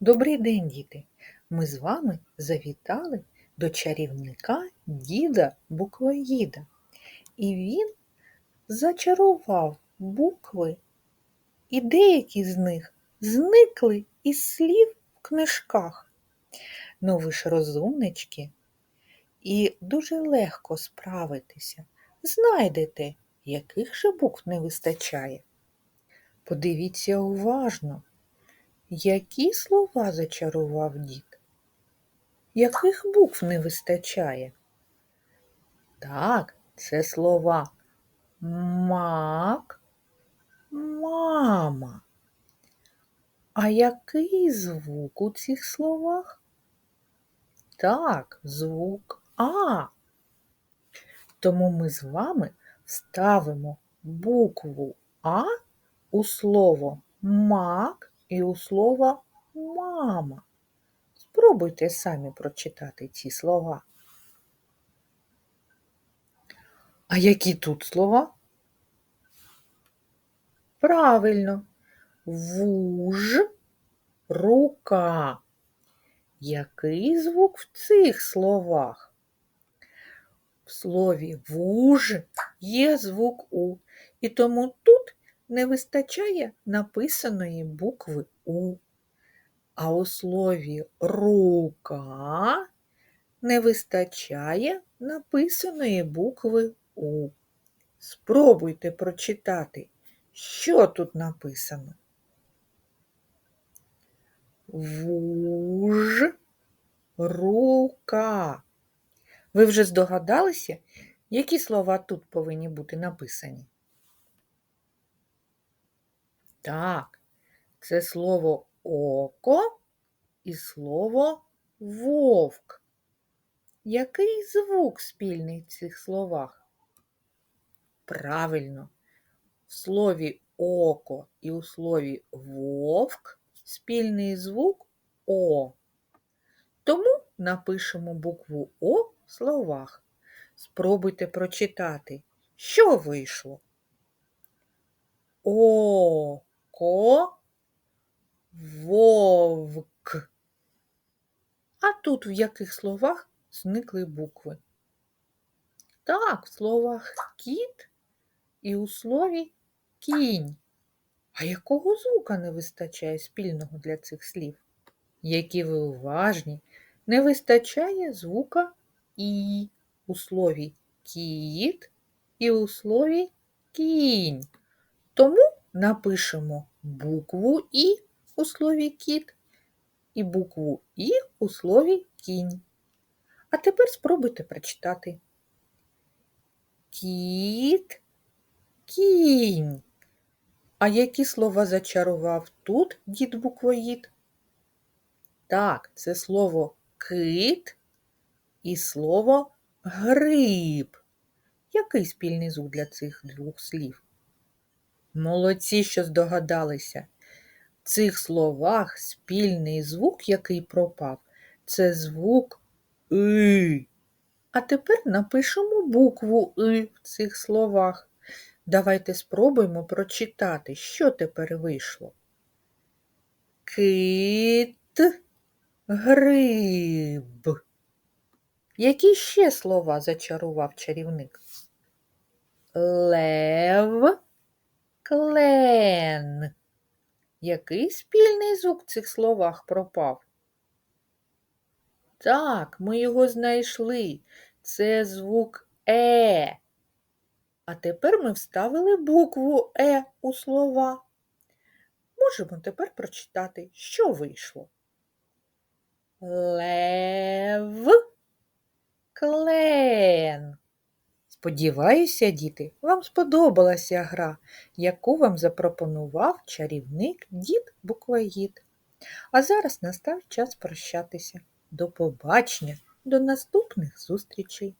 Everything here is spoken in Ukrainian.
Добрий день, діти! Ми з вами завітали до чарівника діда буквоїда. І він зачарував букви, і деякі з них зникли із слів в книжках. Ну ви ж розумнички, і дуже легко справитися. Знайдете, яких же букв не вистачає. Подивіться уважно. Які слова зачарував дід? Яких букв не вистачає? Так, це слова мак, мама. А який звук у цих словах? Так, звук А. Тому ми з вами вставимо букву А у слово мак і у слово мама. Спробуйте самі прочитати ці слова. А які тут слова? Правильно, вуж, рука. Який звук в цих словах? В слові вуж є звук У, і тому тут не вистачає написаної букви У. А у слові рука не вистачає написаної букви У. Спробуйте прочитати, що тут написано. Вуж рука. Ви вже здогадалися, які слова тут повинні бути написані? Так, це слово око і слово вовк. Який звук спільний в цих словах? Правильно, в слові око і у слові вовк спільний звук О. Тому напишемо букву О в словах. Спробуйте прочитати, що вийшло. Око вовк. А тут в яких словах зникли букви? Так, в словах кіт і у слові кінь. А якого звука не вистачає спільного для цих слів? Які ви уважні, не вистачає звука І у слові кіт і у слові кінь. Напишемо букву І у слові кіт і букву І у слові кінь. А тепер спробуйте прочитати. Кіт, кінь. А які слова зачарував тут дід буквоїд? Так, це слово кит і слово гриб. Який спільний звук для цих двох слів? Молодці, що здогадалися. В цих словах спільний звук, який пропав, це звук И. А тепер напишемо букву И в цих словах. Давайте спробуємо прочитати, що тепер вийшло. Кит, гриб. Які ще слова зачарував чарівник? Лев, Який спільний звук в цих словах пропав? Так, ми його знайшли. Це звук Е. А тепер ми вставили букву Е у слова. Можемо тепер прочитати, що вийшло. Лев, клен. Сподіваюся, діти, вам сподобалася гра, яку вам запропонував чарівник дід Буквоїд. А зараз настав час прощатися. До побачення, до наступних зустрічей!